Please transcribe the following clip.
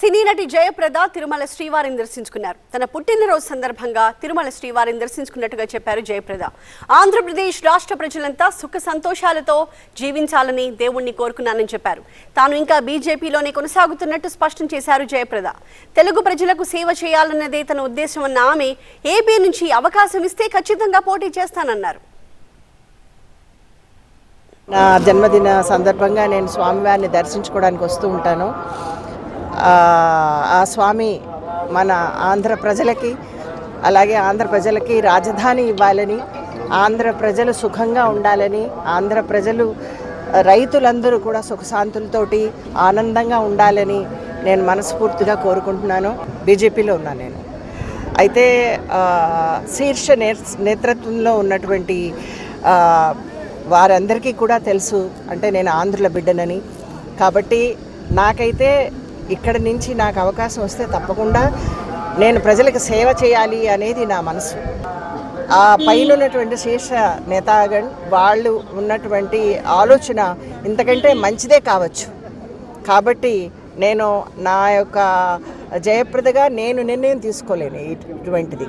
సినీ నటి జయప్రద తిరుమల శ్రీవారిని దర్శించుకున్నారు. తన పుట్టినరోజు సందర్భంగా తిరుమల శ్రీవారిని దర్శించుకున్నట్టుగా చెప్పారు జయప్రద. ఆంధ్రప్రదేశ్ రాష్ట్ర ప్రజలంతా సుఖ సంతోషాలతో జీవించాలని దేవుణ్ణి కోరుకున్నానని చెప్పారు. తాను ఇంకా బీజేపీలోనే కొనసాగుతున్నట్టు స్పష్టం చేశారు జయప్రద. తెలుగు ప్రజలకు సేవ చేయాలన్నదే తన ఉద్దేశం అన్న ఆమె ఏపీ నుంచి అవకాశం ఇస్తే ఖచ్చితంగా పోటీ చేస్తానన్నారు. నా జన్మదిన సందర్భంగా నేను స్వామివారిని దర్శించుకోవడానికి వస్తూ ఉంటాను. ఆ, స్వామి మన ఆంధ్ర ప్రజలకి అలాగే ఆంధ్ర ప్రజలకి రాజధాని ఇవ్వాలని ఆంధ్ర ప్రజలు సుఖంగా ఉండాలని ఆంధ్ర ప్రజలు రైతులందరూ కూడా సుఖశాంతులతోటి ఆనందంగా ఉండాలని నేను మనస్ఫూర్తిగా కోరుకుంటున్నాను. బీజేపీలో ఉన్నాను నేను. అయితే శీర్ష నేతృత్వంలో ఉన్నటువంటి వారందరికీ కూడా తెలుసు అంటే నేను ఆంధ్రుల బిడ్డనని. కాబట్టి నాకైతే ఇక్కడ నుంచి నాకు అవకాశం వస్తే తప్పకుండా నేను ప్రజలకు సేవ చేయాలి అనేది నా మనసు. ఆ పైన ఉన్నటువంటి శీర్ష నేతాగణ్ వాళ్ళు ఉన్నటువంటి ఆలోచన ఇంతకంటే మంచిదే కావచ్చు. కాబట్టి నేను నా యొక్క జయప్రదగా నేను నిర్ణయం తీసుకోలేను ఇటువంటిది.